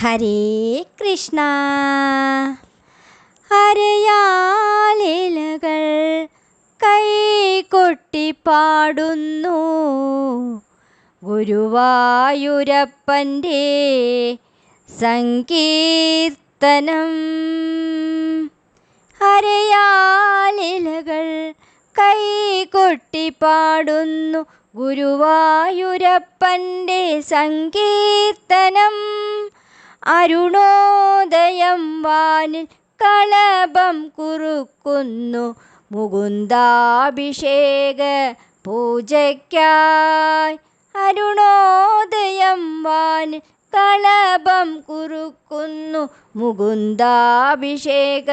ഹരേ കൃഷ്ണ. ഹരയാലിലകൾ കൈകൊട്ടി പാടുന്നു. ഗുരുവായൂരപ്പന്റെ സങ്കീർത്തനം. ഹരയാലിലകൾ കൈ പാടുന്നു. ഗുരുവായൂരപ്പന്റെ സങ്കീർത്തനം. അരുണോദയം വാനിൽ കളഭം കുറുക്കുന്നു. മുകുന്ദാഭിഷേക പൂജയ്ക്കായി അരുണോദയം വാനിൽ കളഭം കുറുക്കുന്നു. മുകുന്ദാഭിഷേക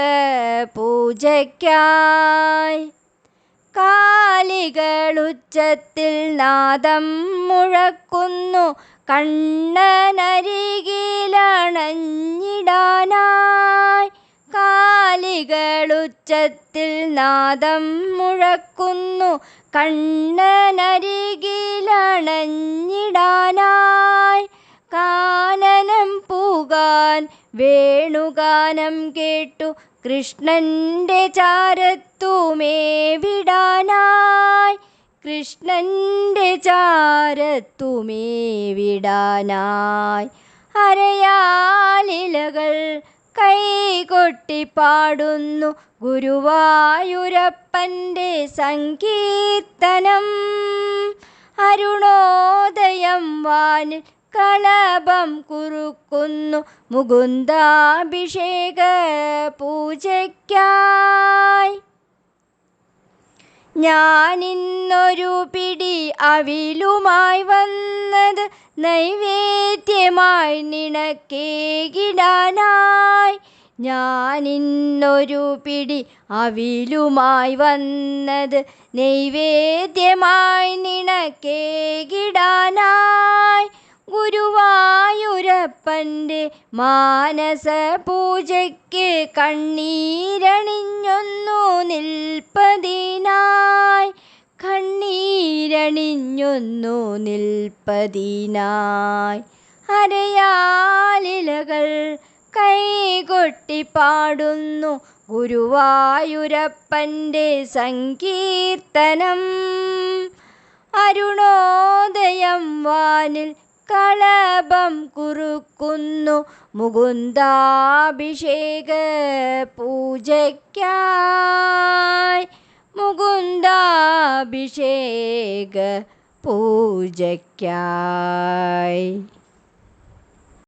പൂജയ്ക്കായി കാലികളുച്ചത്തിൽ നാദം മുഴക്കുന്നു. കണ്ണനരികിലണഞ്ഞിടാനായി കാലികളുച്ചത്തിൽ നാദം മുഴക്കുന്നു. കണ്ണനരികിലണഞ്ഞിടാനായി കാനനം പൂകാൻ വേണുഗാനം കേട്ടു. കൃഷ്ണന്റെ ചാരത്തുമേ വിടാനായി കൃഷ്ണന്റെ ചാരത്തുമേ വിടാനായി. അരയാലിലകൾ കൈകൊട്ടിപ്പാടുന്നു ഗുരുവായൂരപ്പന്റെ സങ്കീർത്തനം. അരുണോദയം വാനിൽ കളഭം കുറുക്കുന്നു മുകുന്ദാഭിഷേക പൂജയ്ക്കായി. ഞാനിന്നൊരു പിടി അവിലുമായി വന്നത് നൈവേദ്യമായി നിണക്കേകിടാനായി ഞാനിന്നൊരു പിടി അവിലുമായി വന്നത് നൈവേദ്യമായി നിണക്കേകിടാനായി ഗുരുവായൂരപ്പന്റെ മാനസ പൂജയ്ക്ക് കണ്ണീരണിഞ്ഞൊന്നു കണ്ണീരണിഞ്ഞൊന്നു നിൽപ്പതിനായി. അരയാലിലകൾ കൈകൊട്ടി പാടുന്നു ഗുരുവായൂരപ്പന്റെ സങ്കീർത്തനം. അരുണോദയം വാനിൽ കളഭം കുറുക്കുന്നു മുകുന്ദാഭിഷേക പൂജയ്ക്കായി. മുകുന്ദാഭിഷേക പൂജയ്ക്കായി.